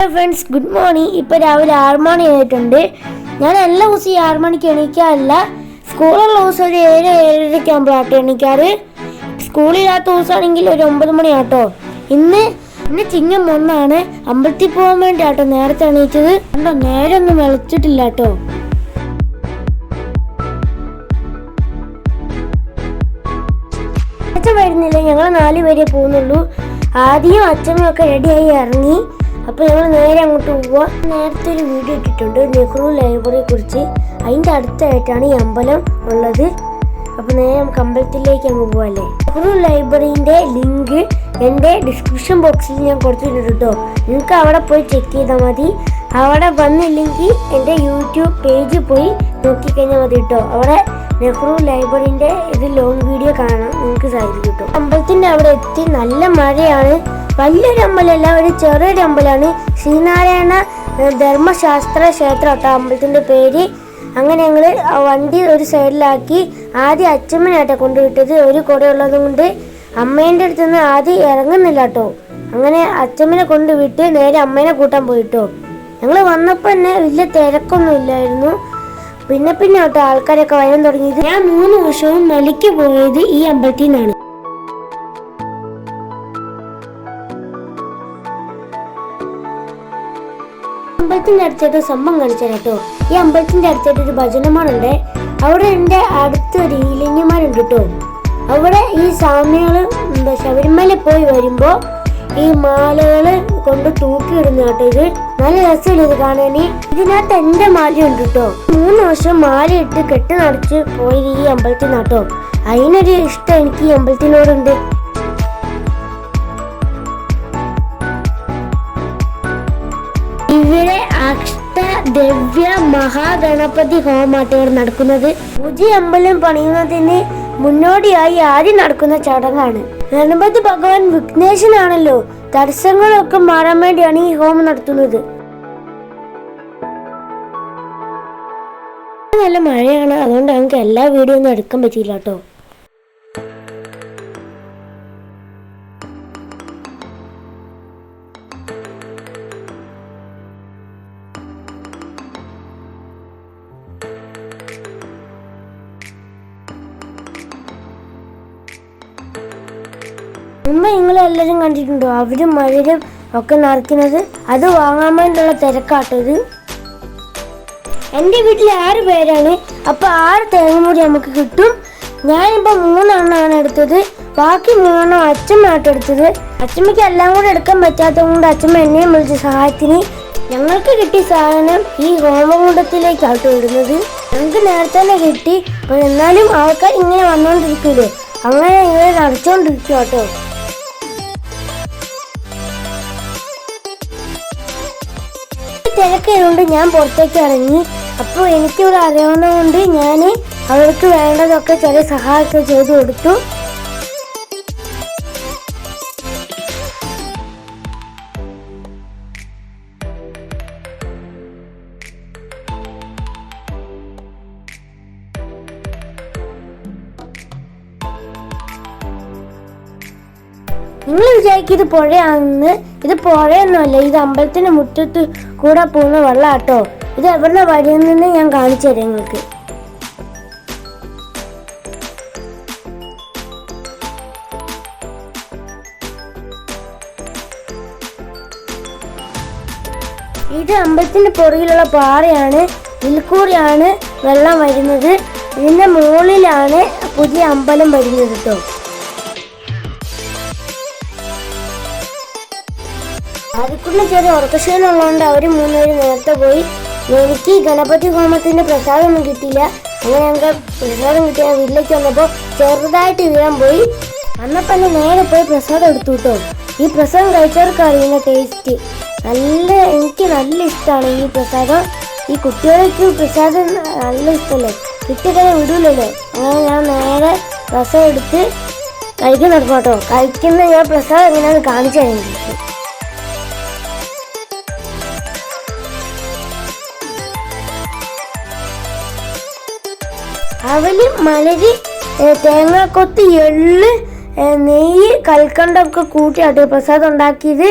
Hello friends good morning ഇപ്പോൾ രാവിലെ ആറ് മണി ആയിട്ടുണ്ട്. ഞാൻ എല്ലാ ദിവസവും ഈ ആറ് മണിക്ക് എണീക്കാറില്ല. സ്കൂളുള്ള ദിവസം ഒരു ഏഴ് ഏഴരയ്ക്ക് എണീക്കാറ്. സ്കൂളില്ലാത്ത ദിവസമാണെങ്കിൽ ഒരു ഒമ്പത് മണിയാട്ടോ ഇന്ന് ഇന്ന് ചിങ്ങം ഒന്നാണ്. അമ്പലത്തിൽ പോകാൻ വേണ്ടി ആട്ടോ നേരത്തെ എണീച്ചത്. കണ്ടോ നേരെ ഒന്നും വിളിച്ചിട്ടില്ല കേട്ടോ. വരുന്നില്ല. ഞങ്ങൾ നാല് പേരെ പോകുന്നുള്ളൂ. ആദ്യം അച്ഛനും ഒക്കെ റെഡിയായി ഇറങ്ങി. അപ്പോൾ ഞങ്ങൾ നേരെ അങ്ങോട്ട് പോവുക നേരത്തെ ഒരു വീഡിയോ ഇട്ടിട്ടുണ്ട് നെഹ്റു ലൈബ്രറിയെ കുറിച്ച്. അതിന്റെ അടുത്തായിട്ടാണ് ഈ അമ്പലം ഉള്ളത്. അപ്പോൾ നേരെ നമുക്ക് അമ്പലത്തിലേക്ക് അങ്ങ് പോവാല്ലേ. നെഹ്റു ലൈബ്രറീന്റെ ലിങ്ക് എന്റെ ഡിസ്ക്രിപ്ഷൻ ബോക്സിൽ ഞാൻ കൊടുത്തിട്ടുണ്ട് കേട്ടോ നിങ്ങൾക്ക് അവിടെ പോയി ചെക്ക് ചെയ്താൽ മതി. അവിടെ വന്നില്ലെങ്കിൽ എന്റെ യൂട്യൂബ് പേജ് പോയി നോക്കിക്കഴിഞ്ഞാൽ മതി കേട്ടോ അവിടെ നെഹ്റു ലൈബ്രറിന്റെ ഇത് ലോങ് വീഡിയോ കാണാൻ നിങ്ങൾക്ക് സാധിക്കും കേട്ടോ അമ്പലത്തിന്റെ അവിടെ എത്തി. നല്ല മഴയാണ്. വലിയൊരു അമ്പലമല്ല ഒരു ചെറിയൊരു അമ്പലമാണ്. ശ്രീനാരായണ ധർമ്മശാസ്ത്ര ക്ഷേത്രം കേട്ടോ അമ്പലത്തിന്റെ പേര്. അങ്ങനെ ഞങ്ങൾ വണ്ടി ഒരു സൈഡിലാക്കി ആദ്യം അച്ഛമ്മനായിട്ട് കൊണ്ടുവിട്ടത്. ഒരു കുട ഉള്ളത് കൊണ്ട് അമ്മേന്റെ അടുത്ത് നിന്ന് ആദ്യം ഇറങ്ങുന്നില്ല കേട്ടോ. അങ്ങനെ അച്ഛമ്മനെ കൊണ്ടുവിട്ട് നേരെ അമ്മേനെ കൂട്ടാൻ പോയിട്ടോ. ഞങ്ങൾ വന്നപ്പോൾ തന്നെ വലിയ തിരക്കൊന്നും ഇല്ലായിരുന്നു. പിന്നെ പിന്നെ കേട്ടോ ആൾക്കാരൊക്കെ വരാൻ തുടങ്ങിയത്. ഞാൻ മൂന്ന് വർഷവും മലയ്ക്ക് പോയത് ഈ അമ്പലത്തിൽ നിന്നാണ് അമ്പലത്തിന്റെ അടുത്തായിട്ട് സംഭവം കാണിച്ചാൽ കേട്ടോ. ഈ അമ്പലത്തിന്റെ അടുത്തായിട്ട് ഒരു ഭജനമാണുണ്ട്. അവിടെ എന്റെ അടുത്ത് ഒരു ഈലിഞ്ഞമാരുണ്ട് കേട്ടോ. അവിടെ ഈ സ്വാമികൾ എന്താ ശബരിമല പോയി വരുമ്പോ ഈ മാലകൾ കൊണ്ട് തൂക്കി ഇടുന്ന കേട്ടോ ഇത്. നല്ല രസമുള്ള ഇത് കാണാൻ. ഇതിനകത്ത് എന്റെ മാലയുണ്ട് കേട്ടോ. മൂന്ന് വർഷം മാലയിട്ട് കെട്ടി നടച്ച് പോയി ഈ അമ്പലത്തിൽ നിന്നാട്ടോ അതിനൊരു ഇഷ്ടം എനിക്ക് ഈ അമ്പലത്തിനോടുണ്ട്. അഷ്ടദ്രവ്യ മഹാഗണപതി ഹോമാട്ടയാണ് നടക്കുന്നത്. പൂജി അമ്പലം പണിയുന്നതിന് മുന്നോടിയായി ആദ്യം നടക്കുന്ന ചടങ്ങാണ്. ഗണപതി ഭഗവാൻ വിഘ്നേശനാണല്ലോ. തടസ്സങ്ങളൊക്കെ മാറാൻ വേണ്ടിയാണ് ഈ ഹോമം നടത്തുന്നത്. നല്ല മഴയാണ്. അതുകൊണ്ട് ഞങ്ങൾക്ക് എല്ലാ വീഡിയോ ഒന്നും എടുക്കാൻ പറ്റിയില്ല കേട്ടോ. മുമ്പ് നിങ്ങൾ എല്ലാവരും കണ്ടിട്ടുണ്ടോ? അവർ മഴയിലും ഒക്കെ നിറയ്ക്കുന്നത് അത് വാങ്ങാൻ വേണ്ടിയുള്ള തിരക്കാട്ടത് എന്റെ വീട്ടിൽ ആറ് പേരാണ്. അപ്പോൾ ആറ് തേങ്ങമുടി നമുക്ക് കിട്ടും. ഞാനിപ്പോ മൂന്നെണ്ണമാണ് എടുത്തത്. ബാക്കി മൂന്നെണ്ണം അച്ഛമ്മയായിട്ട് എടുത്തത്. അച്ഛമ്മയ്ക്ക് എല്ലാം കൂടെ എടുക്കാൻ പറ്റാത്തത് കൊണ്ട് അച്ഛമ്മ എന്നെയും വിളിച്ച സഹായത്തിന് ഞങ്ങൾക്ക് കിട്ടിയ സാധനം ഈ ഹോമകുണ്ടത്തിലേക്കാട്ടോ ഇടുന്നത്. ഞങ്ങൾക്ക് നേരത്തെ തന്നെ കിട്ടി. എന്നാലും ആൾക്കാർ ഇങ്ങനെ വന്നുകൊണ്ടിരിക്കൂലേ അങ്ങനെ ഇങ്ങനെ നടച്ചുകൊണ്ടിരിക്കും കേട്ടോ തിരക്കായതുകൊണ്ട് ഞാൻ പുറത്തേക്ക് ഇറങ്ങി. അപ്പോൾ എനിക്കിവിടെ അറിയാവുന്നതുകൊണ്ട് ഞാൻ അവർക്ക് വേണ്ടതൊക്കെ ചെറിയ സഹായമൊക്കെ ചെയ്തു കൊടുത്തു. നിങ്ങൾ വിചാരിക്കും ഇത് പുഴയാണെന്ന്. ഇത് പുഴയൊന്നുമല്ല ഇത് അമ്പലത്തിന്റെ മുറ്റത്ത് കൂടെ പോകുന്ന വെള്ളാട്ടോ. ഇത് എവിടെ നിന്ന് ഞാൻ കാണിച്ചു തരാം നിങ്ങൾക്ക്. ഇത് അമ്പലത്തിന്റെ പുറകിലുള്ള പാറയാണ്. വിൽക്കൂറിയാണ് വെള്ളം വരുന്നത്. ഇതിന്റെ മുകളിലാണ് പുതിയ അമ്പലം വരുന്നത് കേട്ടോ ആദ്യക്കുള്ള ചെറിയ ഉറക്കക്ഷീണമുള്ളതുകൊണ്ട് അവർ മൂന്നുപേരും നേരത്തെ പോയി. എനിക്ക് ഗണപതി ഹോമത്തിന്റെ പ്രസാദമൊന്നും കിട്ടിയില്ല. അങ്ങനെ ഞങ്ങൾക്ക് പ്രസാദം കിട്ടിയ വീട്ടിലേക്ക് വന്നപ്പോൾ ചെറുതായിട്ട് വീഴാൻ പോയി. അന്നപ്പം തന്നെ നേരെ പോയി പ്രസാദം എടുത്തു കിട്ടും ഈ പ്രസാദം കഴിച്ചവർക്ക് അറിയുന്ന ടേസ്റ്റ് നല്ല എനിക്ക് നല്ല ഇഷ്ടമാണ് ഈ പ്രസാദം. ഈ കുട്ടികൾക്ക് പ്രസാദം നല്ല ഇഷ്ടമല്ലേ കിട്ടിക്കഴിഞ്ഞാൽ വിടൂലല്ലേ. അങ്ങനെ ഞാൻ നേരെ പ്രസാദം എടുത്ത് കേട്ടോ കഴിക്കുന്ന ഞാൻ പ്രസാദം എങ്ങനെയാണ് കാണിച്ചു തരാം നിങ്ങൾക്ക്. മലര് തേങ്ങാക്കൊത്ത് എള്ള് നെയ്യ് കൽക്കണ്ടൊക്കെ കൂട്ടിയാട്ടോ പ്രസാദം ഉണ്ടാക്കിയത്.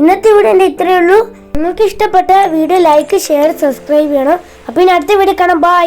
ഇന്നത്തെ വീഡിയോ എന്റെ ഇത്രയേ ഉള്ളൂ. നിങ്ങൾക്ക് ഇഷ്ടപ്പെട്ട വീഡിയോ ലൈക്ക് ഷെയർ സബ്സ്ക്രൈബ് ചെയ്യണം. അപ്പം ഇനി അടുത്ത വീഡിയോ കാണാം. ബൈ